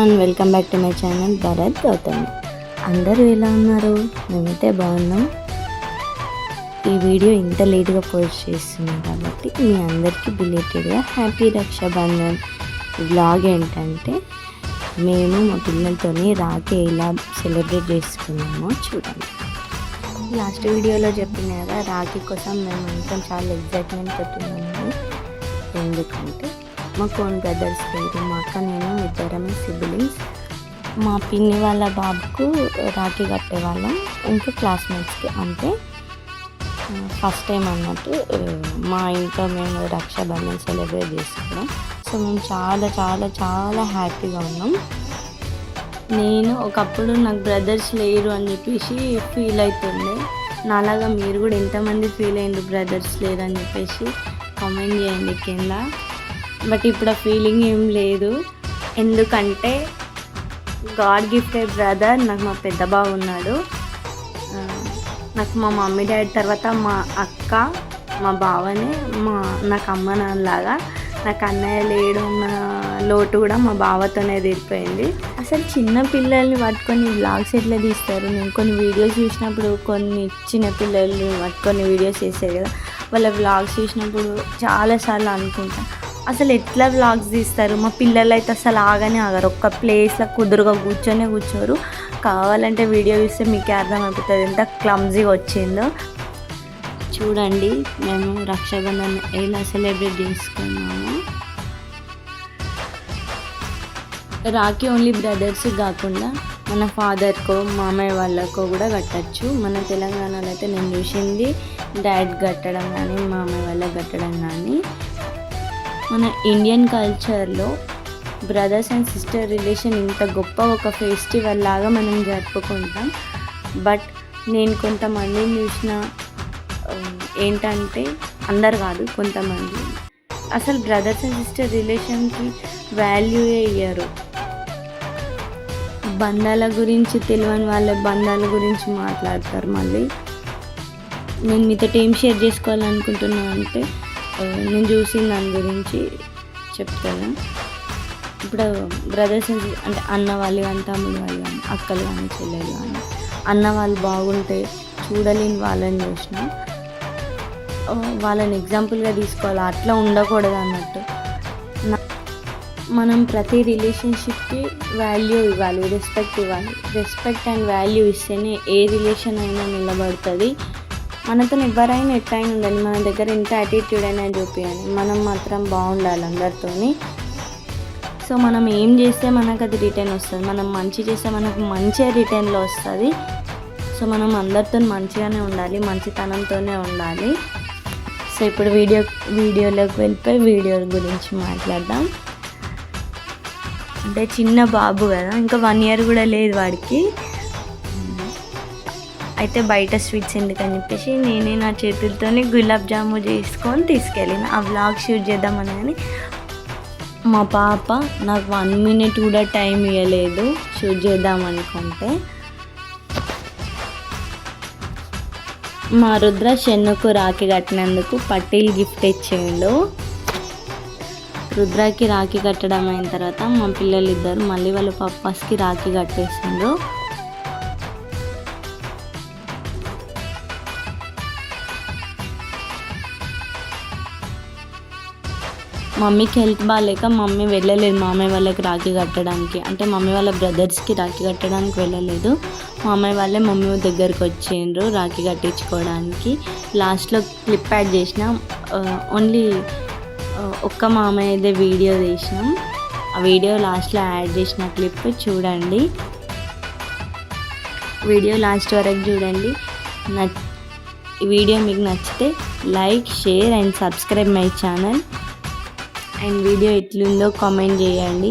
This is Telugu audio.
And welcome back to my channel Bharath Gautam అందరూ ఎలా ఉన్నారు? మేమైతే బాగున్నాం. ఈ వీడియో ఇంత లేట్గా పోస్ట్ చేస్తున్నాం కాబట్టి మీ అందరికీ బిలేటెడ్గా హ్యాపీ రక్షాబంధన్ బ్లాగ్ ఏంటంటే మేము మా పిల్లలతోని రాఖీ ఎలా సెలబ్రేట్ చేసుకున్నామో చూడండి. లాస్ట్ వీడియోలో చెప్పిన కదా రాఖీ కోసం మేము అంతా చాలా ఎగ్జైట్మెంట్ ఉన్నాము ఎందుకంటే మా కోన్ బ్రదర్స్ పేరు మా అక్క నేను ఇద్దరమే సిబ్లింగ్స్. మా పిన్ని వాళ్ళ బాబుకు రాఖీ కట్టేవాళ్ళం. ఇంకా క్లాస్మేట్స్కి అంటే ఫస్ట్ టైం అన్నట్టు మా ఇంట్లో మేము రక్షాబంధన్ సెలబ్రేట్ చేసుకున్నాం. సో మేము చాలా చాలా చాలా హ్యాపీగా ఉన్నాం. నేను ఒకప్పుడు నాకు బ్రదర్స్ లేరు అని చెప్పేసి ఫీల్ అవుతుండే నాలాగా మీరు కూడా ఎంతమంది ఫీల్ అయ్యింది బ్రదర్స్ లేరు అని చెప్పేసి కామెంట్ చేయండి కింద. బట్ ఇప్పుడు ఆ ఫీలింగ్ ఏం లేదు. ఎందుకంటే గాడ్ గిఫ్టెడ్ బ్రదర్ నాకు మా పెద్ద బావ ఉన్నాడు. నాకు మా మమ్మీ డాడీ తర్వాత మా అక్క మా బావనే మా నాకు అమ్మ నాన్నలాగా. నాకు అన్నయ్య లేడున్న లోటు కూడా మా బావతోనే తీరిపోయింది. అసలు చిన్న పిల్లల్ని పట్టుకొని వ్లాగ్స్ ఎట్లా తీస్తారు? నేను కొన్ని వీడియోస్ చూసినప్పుడు కొన్ని చిన్న పిల్లల్ని పట్టుకొని వీడియోస్ చేస్తారు కదా. వాళ్ళ వ్లాగ్స్ చూసినప్పుడు చాలాసార్లు అనుకుంటాను అసలు ఎట్లా వ్లాగ్స్ తీస్తారు? మా పిల్లలు అయితే అసలు ఆగనే ఆగరు. ఒక్క ప్లేస్లో కుదురుగా కూర్చొనే కూర్చోరు. కావాలంటే వీడియో చూస్తే మీకే అర్థమైపోతుంది. ఎంత క్లమ్జీగా వచ్చిందో. చూడండి మేము రక్షాబంధన్ ఎలా సెలబ్రేట్ చేసుకున్నాము. రాఖీ ఓన్లీ బ్రదర్స్ కాకుండా మన ఫాదర్కో మామయ్య వాళ్ళకో కూడా కట్టచ్చు. మన తెలంగాణలో అయితే నేను చూసింది డాడ్ కట్టడం కానీ మామయ్య వాళ్ళకి కట్టడం కానీ. మన ఇండియన్ కల్చర్లో బ్రదర్స్ అండ్ సిస్టర్ రిలేషన్ ఇంత గొప్ప ఒక ఫెస్టివల్ లాగా మనం జరుపుకుంటాం. బట్ నేను కొంతమందిని చూసిన ఏంటంటే అందరు కాదు కొంతమంది. అసలు బ్రదర్స్ అండ్ సిస్టర్ రిలేషన్కి వాల్యూయే ఇయ్యరు. బంధాల గురించి తెలియని వాళ్ళ బంధాల గురించి మాట్లాడతారు మళ్ళీ. నేను మీతో ఏం షేర్ చేసుకోవాలనుకుంటున్నాను అంటే నేను చూసిన దాని గురించి చెప్తాను. ఇప్పుడు బ్రదర్స్ అంటే అన్న వాళ్ళు కానీ తమ్ముడు వాళ్ళు కానీ అక్కలు కానీ చెల్లెలు కానీ అన్న వాళ్ళు బాగుంటే చూడలేని వాళ్ళని చూసిన. వాళ్ళని ఎగ్జాంపుల్గా తీసుకోవాలి. అట్లా ఉండకూడదు అన్నట్టు. మనం ప్రతి రిలేషన్షిప్కి వాల్యూ ఇవ్వాలి. రెస్పెక్ట్ ఇవ్వాలి. రెస్పెక్ట్ అండ్ వాల్యూ ఇస్తేనే ఏ రిలేషన్ అయినా నిలబడుతుంది. మనతో ఎవరైనా ఎట్టయినా ఉండాలి మన దగ్గర ఎంత యాటిట్యూడ్ అయినా చూపించాలి మనం మాత్రం బాగుండాలి అందరితో సో మనం ఏం చేస్తే మనకు అది రిటర్న్ వస్తుంది. మనం మంచి చేస్తే మనకు మంచి రిటర్న్లో వస్తుంది. సో మనం అందరితో మంచిగానే ఉండాలి మంచితనంతోనే ఉండాలి. సో ఇప్పుడు వీడియో వీడియోలోకి వెళ్ళిపోయి వీడియో గురించి మాట్లాడదాం. అంటే చిన్న బాబు కదా ఇంకా వన్ ఇయర్ కూడా లేదు వాడికి. అయితే బయట స్వీట్స్ ఎందుకని చెప్పేసి నేనే నా చేతులతోనే గులాబ్ జాము చేసుకొని తీసుకెళ్ళిన. ఆ వ్లాగ్ షూట్ చేద్దామని కానీ మా పాప నాకు వన్ మినిట్ కూడా టైం ఇవ్వలేదు షూట్ చేద్దాం అనుకుంటే మా రుద్ర షెన్నుకు రాఖీ కట్టినందుకు పటేల్ గిఫ్ట్ ఇచ్చేయండు రుద్రాకి రాఖీ కట్టడం అయిన తర్వాత మా పిల్లలు ఇద్దరు మళ్ళీ వాళ్ళ పప్పాస్కి రాఖీ కట్టేసిండ్రు. మమ్మీకి హెల్త్ బాగాలేక మమ్మీ వెళ్ళలేదు. మామయ్య వాళ్ళకి రాఖీ కట్టడానికి. అంటే మమ్మీ వాళ్ళ బ్రదర్స్కి రాఖీ కట్టడానికి వెళ్ళలేదు. మామయ్య వాళ్ళే మమ్మీ దగ్గరికి వచ్చిండ్రు రాఖీ కట్టించుకోవడానికి. లాస్ట్లో క్లిప్ యాడ్ చేసిన ఓన్లీ ఒక్క మామయ్యదే వీడియో తీసినాం. ఆ వీడియో లాస్ట్లో యాడ్ చేసిన క్లిప్ చూడండి. వీడియో లాస్ట్ వరకు చూడండి. నచ్ వీడియో మీకు నచ్చితే like share and subscribe my channel. And video ఎట్లుందో కామెంట్ చేయండి.